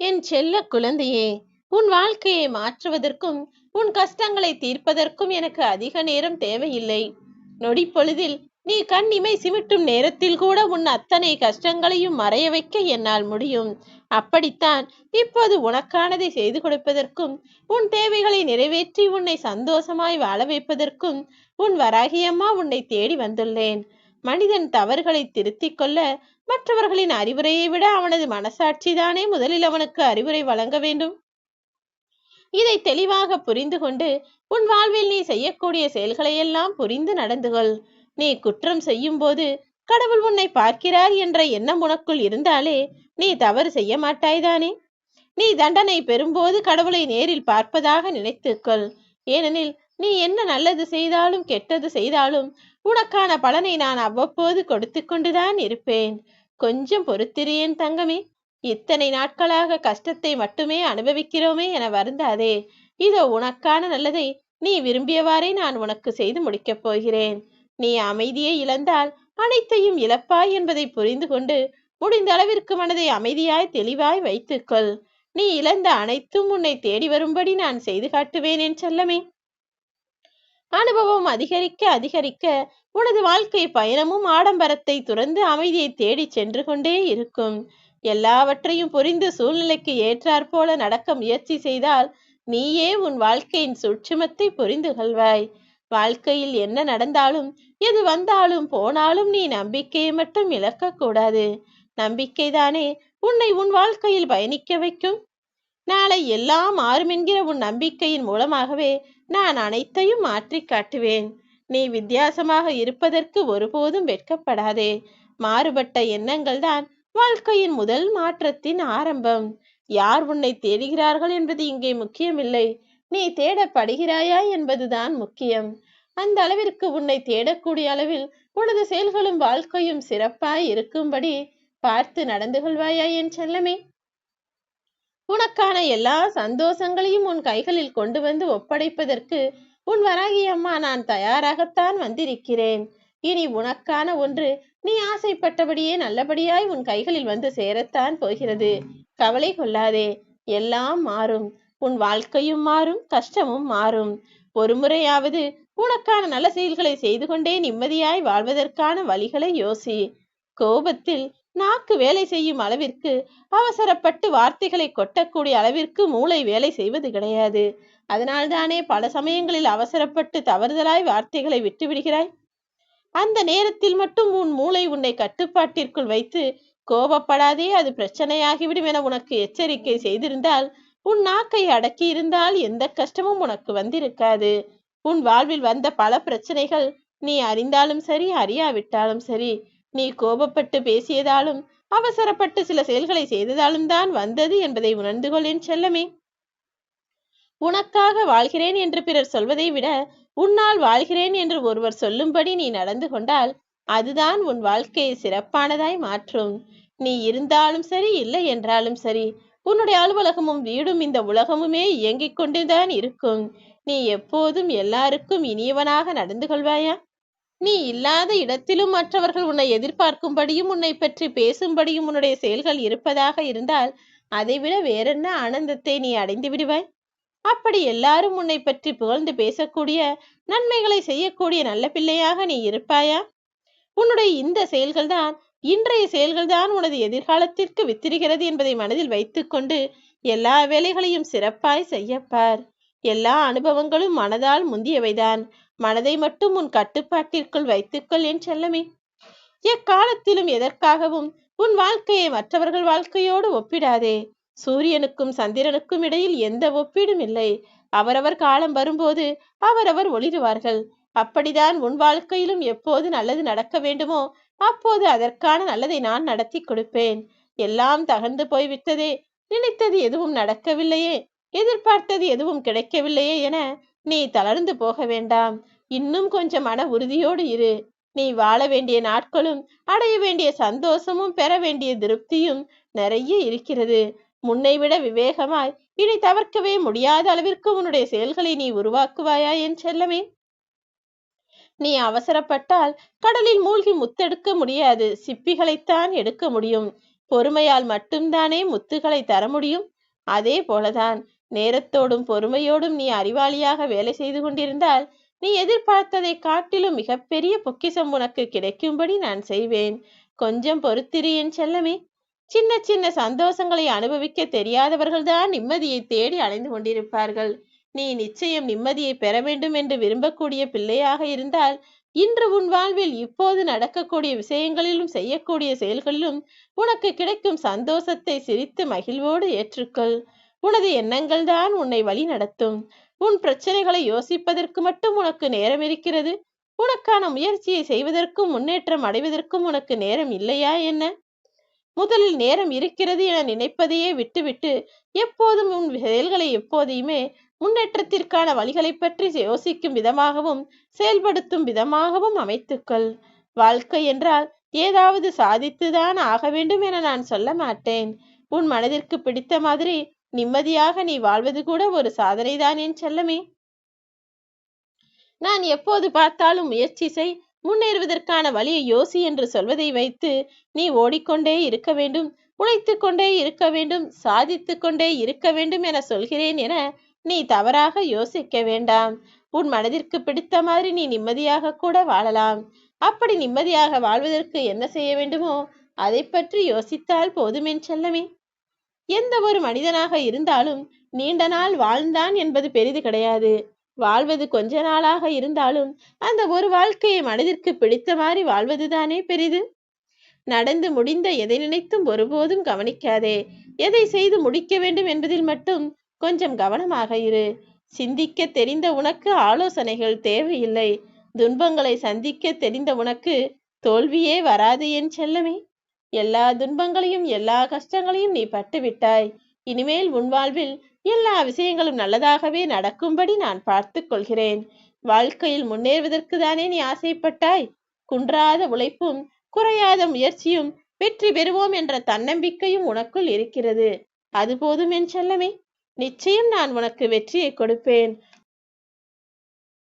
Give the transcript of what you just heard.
என் செல்ல குழந்தையே உன் வாழ்க்கையை மாற்றுவதற்கும் உன் கஷ்டங்களை தீர்ப்பதற்கும் எனக்கு அதிக நேரம் தேவையில்லை. நொடி பொழுதில் நீ கண் இமை சிமிட்டும் நேரத்தில் கூட உன் அத்தனை கஷ்டங்களையும் மறைய வைக்க என்னால் முடியும். அப்படித்தான் இப்போது உனக்கானதை செய்து கொடுப்பதற்கும் உன் தேவைகளை நிறைவேற்றி உன்னை சந்தோஷமாய் வாழ வைப்பதற்கும் உன் வராகியம்மா உன்னை தேடி வந்துள்ளேன். மனிதன் தவறுகளை திருத்திக் கொள்ள மற்றவர்களின் அறிவுரையை விட அவனது மனசாட்சிதானே முதலில் அவனுக்கு அறிவுரை வழங்க வேண்டும்? இதை தெளிவாக புரிந்து கொண்டு உன் வாழ்வில் நீ செய்யக்கூடிய செயல்களையெல்லாம் புரிந்து நடந்து கொள் நீ குற்றம் செய்யும் போது கடவுள் உன்னை பார்க்கிறார் என்ற எண்ணம் உனக்குள் இருந்தாலே நீ தவறு செய்ய மாட்டாய்தானே நீ தண்டனை பெறும்போது கடவுளை நேரில் பார்ப்பதாக நினைத்துக்கொள். ஏனெனில் நீ என்ன நல்லது செய்தாலும் கெட்டது செய்தாலும் உனக்கான பலனை நான் அவ்வப்போது கொடுத்து கொண்டுதான் இருப்பேன். கொஞ்சம் பொறுத்திரியேன் தங்கமே. இத்தனை நாட்களாக கஷ்டத்தை மட்டுமே அனுபவிக்கிறோமே என வருந்தாதே. இதோ உனக்கான நல்லதை நீ விரும்பியவாறே நான் உனக்கு செய்து முடிக்கப் போகிறேன். நீ அமைதியை இழந்தால் அனைத்தையும் இழப்பாய் என்பதை புரிந்து கொண்டு முடிந்த அளவிற்கு மனதை அமைதியாய் தெளிவாய் வைத்துக்கொள். நீ இழந்த அனைத்தும் உன்னை தேடி வரும்படி நான் செய்து காட்டுவேன் என் செல்லமே. அனுபவம் அதிகரிக்க அதிகரிக்க உனது வாழ்க்கை பயணமும் ஆடம்பரத்தை துறந்து அமைதியை தேடி சென்று கொண்டே இருக்கும். எல்லாவற்றையும் புரிந்து சூழ்நிலைக்கு ஏற்றாற்போல நடக்க முயற்சி செய்தால் நீயே உன் வாழ்க்கையின் சூட்சுமத்தை புரிந்து கொள்வாய். வாழ்க்கையில் என்ன நடந்தாலும் எது வந்தாலும் போனாலும் நீ நம்பிக்கையை மட்டும் இழக்கக்கூடாது நம்பிக்கைதானே உன்னை உன் வாழ்க்கையில் பயணிக்க வைக்கும்? நாளை எல்லாம் மாறும் என்கிற உன் நம்பிக்கையின் மூலமாகவே நான் அனைத்தையும் மாற்றி காட்டுவேன். நீ வித்தியாசமாக இருப்பதற்கு ஒருபோதும் வெட்கப்படாதே. மாறுபட்ட எண்ணங்கள் தான் வாழ்க்கையின் முதல் மாற்றத்தின் ஆரம்பம். யார் உன்னை தேடுகிறார்கள் என்பது இங்கே முக்கியமில்லை. நீ தேடப்படுகிறாயா என்பதுதான் முக்கியம். அந்த அளவிற்கு உன்னை தேடக்கூடிய அளவில் உனது செயல்களும் வாழ்க்கையும் சிறப்பாய் இருக்கும்படி பார்த்து நடந்து கொள்வாயா என் செல்லமே? உனக்கான எல்லா சந்தோஷங்களையும் உன் கைகளில் கொண்டு வந்து ஒப்படைப்பதற்கு உன் வராகி அம்மா நான் தயாராகத்தான் வந்திருக்கிறேன். இனி உனக்கான ஒன்று நீ ஆசைப்பட்டபடியே நல்லபடியாய் உன் கைகளில் வந்து சேரத்தான் போகிறது. கவலை கொள்ளாதே எல்லாம் மாறும். உன் வாழ்க்கையும் மாறும் கஷ்டமும் மாறும். ஒரு முறையாவது உனக்கான நல்ல செயல்களை செய்து கொண்டே நிம்மதியாய் வாழ்வதற்கான வழிகளை யோசி. கோபத்தில் நாக்கு வேலை செய்யும் அளவிற்கு அவசரப்பட்டு வார்த்தைகளை கொட்டக்கூடிய அளவிற்கு மூளை வேலை செய்வது கிடையாது. அதனால்தானே பல சமயங்களில் அவசரப்பட்டு தவறுதலாய் வார்த்தைகளை விட்டுவிடுகிறாய்? அந்த நேரத்தில் மட்டும் உன் மூளை உன்னை கட்டுப்பாட்டிற்குள் வைத்து கோபப்படாதே அது பிரச்சனையாகிவிடும் என உனக்கு எச்சரிக்கை செய்திருந்தால் உன் நாக்கை அடக்கி இருந்தால் எந்த கஷ்டமும் உனக்கு வந்திருக்காது. உன் வாழ்வில் வந்த பல பிரச்சனைகள் நீ அறிந்தாலும் சரி அறியாவிட்டாலும் சரி நீ கோபப்பட்டு பேசியதாலும் அவசரப்பட்டு சில செயல்களை செய்ததாலும் தான் வந்தது என்பதை உணர்ந்து கொள்ளேன் செல்லமே. உனக்காக வாழ்கிறேன் என்று பிறர் சொல்வதை விட உன்னால் வாழ்கிறேன் என்று ஒருவர் சொல்லும்படி நீ நடந்து கொண்டால் அதுதான் உன் வாழ்க்கையை சிறப்பானதாய் மாற்றும். நீ இருந்தாலும் சரி இல்லை என்றாலும் சரி உன்னுடைய அலுவலகமும் வீடும் இந்த உலகமுமே இயங்கிக் கொண்டுதான் இருக்கும். நீ எப்போதும் எல்லாருக்கும் இனியவனாக நடந்து கொள்வாயா? நீ இல்லாத இடத்திலும் மற்றவர்கள் உன்னை எதிர்பார்க்கும்படியும் உன்னை பற்றி பேசும்படியும் உன்னுடைய செயல்கள் இருப்பதாக இருந்தால் அதைவிட வேறென்ன ஆனந்தத்தை நீ அடைந்து விடுவாய்? அப்படி எல்லாரும் உன்னை பற்றி புகழ்ந்து பேசக்கூடிய நன்மைகளை செய்யக்கூடிய நல்ல பிள்ளையாக நீ இருப்பாயா? உன்னுடைய இந்த செயல்கள்தான் இன்றைய செயல்கள்தான் உனது எதிர்காலத்திற்கு வித்திருக்கிறது என்பதை மனதில் வைத்துக்கொண்டு எல்லா வேலைகளையும் சிறப்பாய் செய்யப்பார் எல்லா அனுபவங்களும் மனதால் முந்தியவைதான். மனதை மட்டும் உன் கட்டுப்பாட்டிற்குள் வைத்துக்கொள் என் செல்லமே. எக்காலத்திலும் எதற்காகவும் உன் வாழ்க்கையை மற்றவர்கள் வாழ்க்கையோடு ஒப்பிடாதே. சூரியனுக்கும் சந்திரனுக்கும் இடையில் எந்த ஒப்பீடும் இல்லை. அவரவர் காலம் வரும்போது அவரவர் ஒளிருவார்கள். அப்படிதான் உன் வாழ்க்கையிலும் எப்போது நல்லது நடக்க வேண்டுமோ அப்போது அதற்கான நல்லதை நான் நடத்தி கொடுப்பேன். எல்லாம் தகர்ந்து போய்விட்டதே. நினைத்தது எதுவும் நடக்கவில்லையே. எதிர்பார்த்தது எதுவும் கிடைக்கவில்லையே என நீ தளர்ந்து போக வேண்டாம். இன்னும் கொஞ்சம் மன உறுதியோடு இரு. நீ வாழ வேண்டிய நாட்களும் அடைய வேண்டிய சந்தோஷமும் பெற வேண்டிய திருப்தியும் நிறைய இருக்கிறது. முன்னை விட விவேகமாய் இனி தவிர்க்கவே முடியாத அளவிற்கு உன்னுடைய செயல்களை நீ உருவாக்குவாயா என் செல்லமே? நீ அவசரப்பட்டால் கடலில் மூழ்கி முத்தெடுக்க முடியாது. சிப்பிகளைத்தான் எடுக்க முடியும். பொறுமையால் மட்டும்தானே முத்துகளை தர முடியும். அதே போலதான் நேரத்தோடும் பொறுமையோடும் நீ அறிவாளியாக வேலை செய்து கொண்டிருந்தால் நீ எதிர்பார்த்ததை காட்டிலும் மிகப்பெரிய பொக்கிஷம் உனக்கு கிடைக்கும்படி நான் செய்வேன். கொஞ்சம் பொறுத்திரு என் செல்லமே. சின்ன சின்ன சந்தோஷங்களை அனுபவிக்க தெரியாதவர்கள்தான் நிம்மதியை தேடி அலைந்து கொண்டிருப்பார்கள். நீ நிச்சயம் நிம்மதியை பெற வேண்டும் என்று விரும்பக்கூடிய பிள்ளையாக இருந்தால் இன்று உன் வாழ்வில் இப்போது நடக்கக்கூடிய விஷயங்களிலும் செய்யக்கூடிய செயல்களிலும் உனக்கு கிடைக்கும் சந்தோஷத்தை சிரித்து மகிழ்வோடு ஏற்றுக்கொள். உனது எண்ணங்கள் தான் உன்னை வழி நடத்தும். உன் பிரச்சனைகளை யோசிப்பதற்கு மட்டும் உனக்கு நேரம் இருக்கிறது. உனக்கான முயற்சியை செய்வதற்கும் முன்னேற்றம் அடைவதற்கும் உனக்கு நேரம் இல்லையா என்ன? முதலில் நேரம் இருக்கிறது என நினைப்பதையே விட்டுவிட்டு எப்போதும் உன் செயல்களை எப்போதையுமே முன்னேற்றத்திற்கான வழிகளை பற்றி யோசிக்கும் விதமாகவும் செயல்படுத்தும் விதமாகவும் அமைத்துக்கொள். வாழ்க்கை என்றால் ஏதாவது சாதித்துதான் ஆக வேண்டும் என நான் சொல்ல மாட்டேன். உன் மனதிற்கு பிடித்த மாதிரி நிம்மதியாக நீ வாழ்வது கூட ஒரு சாதனைதான் என் செல்லமே. நான் எப்போது பார்த்தாலும் முயற்சி செய் முன்னேறுவதற்கான வழியை யோசி என்று சொல்வதை வைத்து நீ ஓடிக்கொண்டே இருக்க வேண்டும் உழைத்து கொண்டே இருக்க வேண்டும் சாதித்து கொண்டே இருக்க வேண்டும் என சொல்கிறேன் என நீ தவறாக யோசிக்க வேண்டாம். உன் மனதிற்கு பிடித்த மாதிரி நீ நிம்மதியாக கூட வாழலாம். அப்படி நிம்மதியாக வாழ்வதற்கு என்ன செய்ய வேண்டுமோ அதை பற்றி யோசித்தால் போதுமென் செல்லமே. எந்த ஒரு மனிதனாக இருந்தாலும் நீண்ட நாள் வாழ்ந்தான் என்பது பெரிது கிடையாது. வாழ்வது கொஞ்ச நாளாக இருந்தாலும் அந்த ஒரு வாழ்க்கையை மனதிற்கு பிடித்த மாதிரி வாழ்வதுதானே பெரிது? நடந்து முடிந்த எதை நினைத்தும் ஒருபோதும் கவனிக்காதே. எதை செய்து முடிக்க வேண்டும் என்பதில் மட்டும் கொஞ்சம் கவனமாக இரு. சிந்திக்க தெரிந்த உனக்கு ஆலோசனைகள் தேவையில்லை. துன்பங்களை சந்திக்க தெரிந்த உனக்கு தோல்வியே வராது என் செல்லமே. எல்லா துன்பங்களையும் எல்லா கஷ்டங்களையும் நீ பட்டு விட்டாய் இனிமேல் உன் வாழ்வில் எல்லா விஷயங்களும் நல்லதாகவே நடக்கும்படி நான் பார்த்து கொள்கிறேன். வாழ்க்கையில் முன்னேறுவதற்கு தானே நீ ஆசைப்பட்டாய்? குன்றாத உழைப்பும் குறையாத முயற்சியும் வெற்றி பெறுவோம் என்ற தன்னம்பிக்கையும் உனக்குள் இருக்கிறது. அது போதும் என் செல்லமே. நிச்சயம் நான் உனக்கு வெற்றியை கொடுப்பேன்.